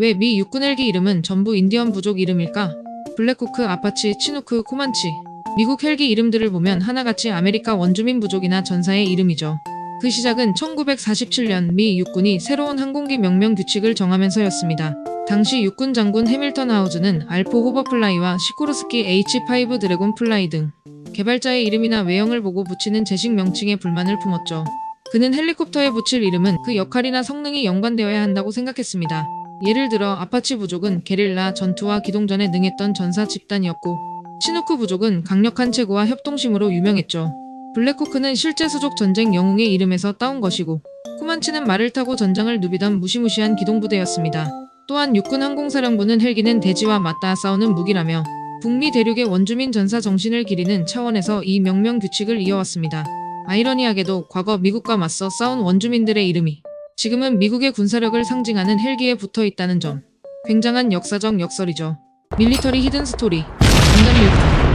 왜 미 육군 헬기 이름은 전부 인디언 부족 이름일까? 블랙호크, 아파치, 치누크, 코만치. 미국 헬기 이름들을 보면 하나같이 아메리카 원주민 부족이나 전사의 이름이죠. 그 시작은 1947년 미 육군이 새로운 항공기 명명 규칙을 정하면서였습니다. 당시 육군 장군 해밀턴 하우즈는 알포 호버플라이와 시코르스키 H5 드래곤 플라이 등 개발자의 이름이나 외형을 보고 붙이는 제식 명칭에 불만을 품었죠. 그는 헬리콥터에 붙일 이름은 그 역할이나 성능이 연관되어야 한다고 생각했습니다. 예를 들어 아파치 부족은 게릴라 전투와 기동전에 능했던 전사 집단이었고 치누크 부족은 강력한 체구와 협동심으로 유명했죠. 블랙호크는 실제 수족 전쟁 영웅의 이름에서 따온 것이고 코만치는 말을 타고 전장을 누비던 무시무시한 기동부대였습니다. 또한 육군 항공사령부는 헬기는 대지와 맞닿아 싸우는 무기라며 북미 대륙의 원주민 전사 정신을 기리는 차원에서 이 명명 규칙을 이어왔습니다. 아이러니하게도 과거 미국과 맞서 싸운 원주민들의 이름이 지금은 미국의 군사력을 상징하는 헬기에 붙어 있다는 점. 굉장한 역사적 역설이죠. 밀리터리 히든 스토리. 인간 뮤트.